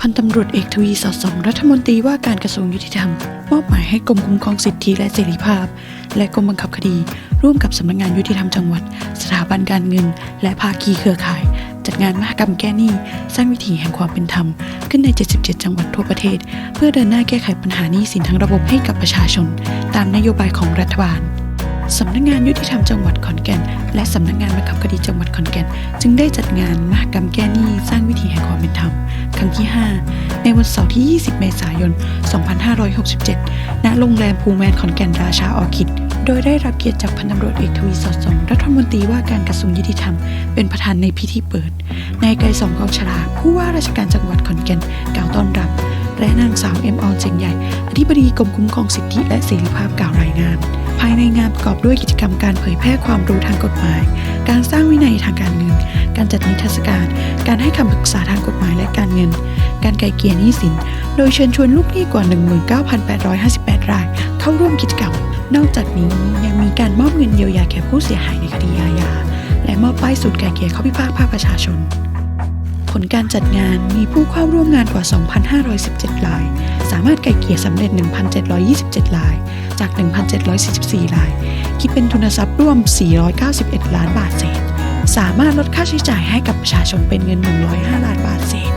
พันตำรวจเอกทวีสอดส่องรัฐมนตรีว่าการกระทรวงยุติธรรมมอบหมายให้กรมคุ้มครองสิทธิและเสรีภาพ และกรมบังคับคดี ร่วมกับสำนักงานยุติธรรมจังหวัด สถาบันการเงิน และภาคีเครือข่าย จัดงานมหกรรมแก้หนี้สร้างวิถีแห่งความเป็นธรรม ขึ้นใน 77 จังหวัดทั่วประเทศ เพื่อเดินหน้าแก้ไขปัญหาหนี้สินทั้งระบบให้กับประชาชน ตามนโยบายของรัฐบาลสำนักงานยุติธรรมจังหวัดขอนแก่น และสำนักงานบังคับคดีจังหวัดขอนแก่น จึงได้จัดงานมหกรรมแก้หนี้สร้างวิถีแห่งความเป็นธรรม ครั้งที่ 5 ในวันเสาร์ที่ 20 เมษายน 2567 ณ โรงแรมพูแมนขอนแก่นราชาออคิด โดยได้รับเกียรติจากพันตำรวจเอกทวีสอดส่องรัฐมนตรีว่าการกระทรวงยุติธรรม เป็นประธานในพิธีเปิด นายไกรสองกองฉลา ผู้ว่าราชการจังหวัดขอนแก่นกล่าวต้อนรับ และนางสาวเอ็มออนเจงใหญ่ อธิบดีกรมคุ้มครองสิทธิและเสรีภาพกล่าวรายงาน งานประกอบด้วยกิจกรรมการเผยแพร่ความรู้ทางกฎหมาย การสร้างวินัยทางการเงิน การจัดนิทรรศการ การให้คำปรึกษาทางกฎหมายและการเงิน การไกลเกลี่ยหนี้สิน โดยเชิญชวนลูกหนี้กว่า 19,858 ราย เข้าร่วมกิจกรรม นอกจากนี้ยังมีการมอบเงินเยียวยาแก่ผู้เสียหายในคดีอาญาและมอบป้ายสูตรไกลเกลี่ยข้อพิพาทภาคประชาชน ผลการจัดงานมีผู้เข้าร่วมงานกว่า 2,517ราย สามารถไก่เกลี่ยสำเร็จ 1,727ราย จาก 1,744ราย คิดเป็นทุนทรัพย์ร่วม 491 ล้านบาทเศษ สามารถลดค่าใช้จ่ายให้กับประชาชนเป็นเงิน 105 ล้านบาทเศษ